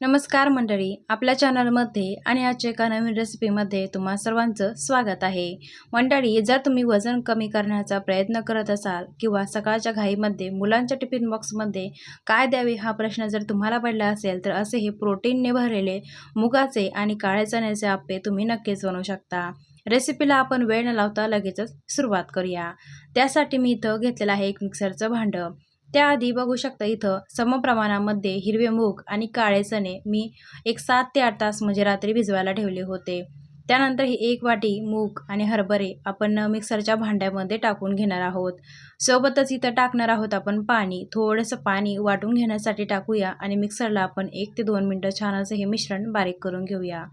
नमस्कार मंडळी आपल्या चॅनलमध्ये आणि आजच्या एका नवीन रेसिपीमध्ये तुम्हा सर्वांचं स्वागत आहे. मंडळी जर तुम्ही वजन कमी करण्याचा प्रयत्न करत असाल किंवा सकाळच्या घाईमध्ये मुलांच्या टिफिन बॉक्समध्ये काय द्यावे हा प्रश्न जर तुम्हाला पडला असेल तर असे हे प्रोटीनने भरलेले मुगाचे आणि काळ्या चण्याचे आप्पे तुम्ही नक्कीच बनवू शकता. रेसिपीला आपण वेळ न लावता लगेचच सुरुवात करूया. त्यासाठी मी इथं घेतलेलं आहे एक मिक्सरचं भांडं. त्याआधी बघू शकता इथं समप्रमाणामध्ये हिरवे मूग आणि काळे चणे मी एक सात ते आठ तास म्हणजे रात्री भिजवायला ठेवले होते. त्यानंतर ही एक वाटी मूग आणि हरभरे आपण मिक्सरच्या भांड्यामध्ये टाकून घेणार आहोत. सोबतच इथं टाकणार आहोत आपण पाणी. थोडंसं पाणी वाटून घेण्यासाठी टाकूया आणि मिक्सरला आपण एक ते दोन मिनटं छान असं हे मिश्रण बारीक करून घेऊया.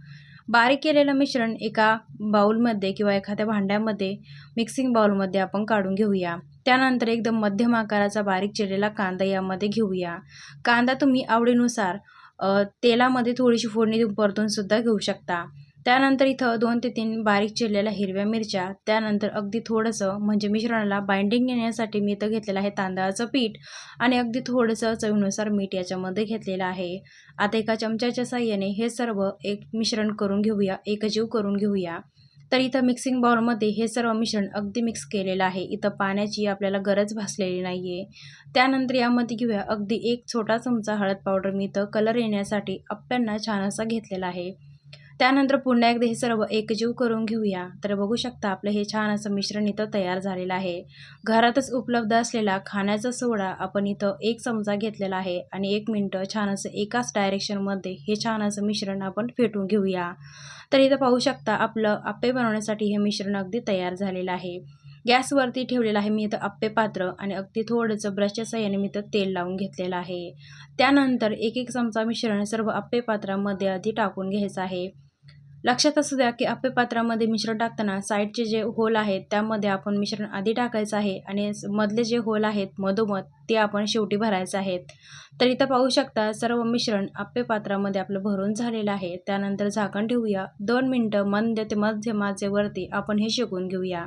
बारीक केलेलं मिश्रण एका बाऊलमध्ये किंवा एखाद्या भांड्यामध्ये मिक्सिंग बाऊलमध्ये आपण काढून घेऊया. त्यानंतर एकदम मध्यम आकाराचा बारीक चिरलेला कांदा यामध्ये घेऊया. कांदा तुम्ही आवडीनुसार तेलामध्ये थोडीशी फोडणी परतून सुद्धा घेऊ शकता. त्यानंतर इथं दोन ते तीन बारीक चिरलेल्या हिरव्या मिरच्या त्यानंतर अगदी थोडंसं म्हणजे मिश्रणाला बाइंडिंग येण्यासाठी मी इथं घेतलेलं आहे तांदळाचं पीठ आणि अगदी थोडंसं चवीनुसार मीठ याच्यामध्ये घेतलेलं आहे. आता एका चमच्याच्या साह्याने हे सर्व एक मिश्रण करून घेऊया एकजीव करून घेऊया. तर इथं मिक्सिंग बाउलमध्ये हे सर्व मिश्रण अगदी मिक्स केलेलं आहे. इथं पाण्याची आपल्याला गरज भासलेली नाही आहे त्यानंतर यामध्ये घेऊया अगदी एक छोटा चमचा हळद पावडर मी इथं कलर येण्यासाठी अप्प्यांना छान असा घेतलेला आहे. त्यानंतर पुन्हा एकदा हे सर्व एकजीव करून घेऊया. तर बघू शकता आपलं हे छान असं मिश्रण इथं तयार झालेलं आहे. घरातच उपलब्ध असलेला खाण्याचा सोडा आपण इथं एक चमचा घेतलेला आहे आणि एक मिनटं छान असं एकाच डायरेक्शनमध्ये हे छान असं मिश्रण आपण फेटून घेऊया. तर इथं पाहू शकता आपलं आप्पे बनवण्यासाठी हे मिश्रण अगदी तयार झालेलं आहे. गॅसवरती ठेवलेलं आहे मी इथं आप्पे पात्र आणि अगदी थोडंसं ब्रशच्या साह्याने मी इथं तेल लावून घेतलेलं आहे. त्यानंतर एक एक चमचा मिश्रण सर्व आप्पे पात्रामध्ये आधी टाकून घ्यायचं आहे. लक्षात असू द्या की अप्पे पात्रामध्ये मिश्रण टाकताना साईडचे जे होल आहेत त्यामध्ये आपण मिश्रण आधी टाकायचं आहे आणि मधले जे होल आहेत मधोमध ते आपण शेवटी भरायचं आहेत तर इथं पाहू शकता सर्व मिश्रण आप्पे पात्रामध्ये आपलं भरून झालेलं आहे. त्यानंतर झाकण ठेवूया. दोन मिनटं मंद ते मध्यमाचे वरती आपण हे शेकून घेऊया.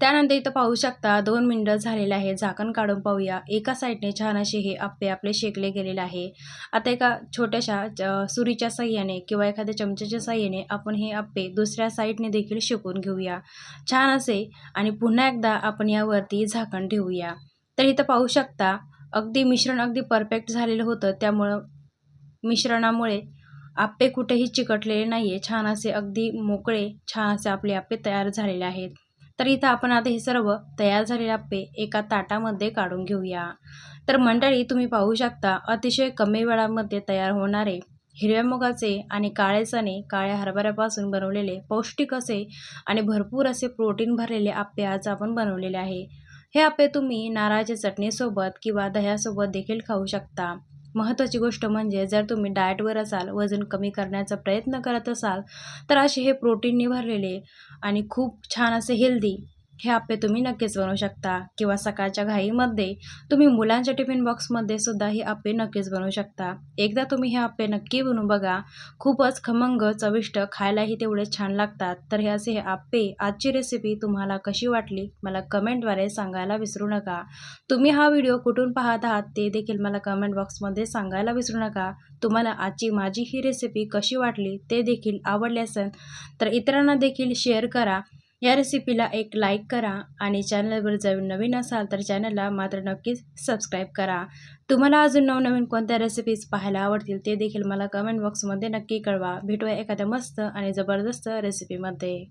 त्यानंतर इथं पाहू शकता दोन मिनटं झालेले आहे झाकण काढून पाहूया. एका साईडने छान असे हे आप्पे आपले शेकले गेलेले आहे. आता एका छोट्याशा सुरीच्या साह्याने किंवा एखाद्या चमच्याच्या साह्याने आपण हे आप्पे दुसऱ्या साईडने देखील शेकून घेऊया. छान असे आणि पुन्हा एकदा आपण यावरती झाकण ठेवूया. तर इथं पाहू शकता अगदी मिश्रण अगदी परफेक्ट झालेलं होतं. त्यामुळं मिश्रणामुळे आप्पे कुठेही चिकटलेले नाही आहे छान असे अगदी मोकळे छान असे आपले आप्पे तयार झालेले आहेत. तर इथं आपण आता हे सर्व तयार झालेले आप्पे एका ताटामध्ये काढून घेऊया. तर मंडळी तुम्ही पाहू शकता अतिशय कमी वेळामध्ये तयार होणारे हिरव्या मुगाचे आणि काळे चणे काळ्या हरभऱ्यापासून बनवलेले पौष्टिक असे आणि भरपूर असे प्रोटीन भरलेले आप्पे आज आपण बनवलेले आहे. हे आप्पे तुम्ही नारळाच्या चटणीसोबत किंवा दह्यासोबत देखील खाऊ शकता. महत्त्वाची गोष्ट म्हणजे जर तुम्ही डाएटवर असाल वजन कमी करण्याचा प्रयत्न करत असाल तर असे हे प्रोटीनने भरलेले आणि खूप छान असे हेल्दी हे आप्पे तुम्ही नक्कीच बनवू शकता. किंवा सकाळच्या घाईमध्ये तुम्ही मुलांच्या टिफिन बॉक्समध्ये सुद्धा हे आप्पे नक्कीच बनवू शकता. एकदा तुम्ही हे आप्पे नक्की बनवू बघा. खूपच खमंग चविष्ट खायलाही तेवढे छान लागतात. तर हे असे हे आप्पे आजची रेसिपी तुम्हाला कशी वाटली? मला कमेंटद्वारे सांगायला विसरू नका. तुम्ही हा व्हिडिओ कुठून पाहत आहात ते देखील मला कमेंट बॉक्समध्ये सांगायला विसरू नका. तुम्हाला आजची माझी ही रेसिपी कशी वाटली ते देखील आवडले असेल तर इतरांना देखील शेअर करा. या रेसिपीला एक लाईक करा आणि चॅनलवर जर नवीन असाल तर चॅनलला मात्र नक्कीच सबस्क्राईब करा. तुम्हाला अजून नवनवीन कोणत्या रेसिपीज पाहायला आवडतील ते देखील मला कमेंट बॉक्समध्ये नक्की कळवा. भेटूया एखाद्या मस्त आणि जबरदस्त रेसिपीमध्ये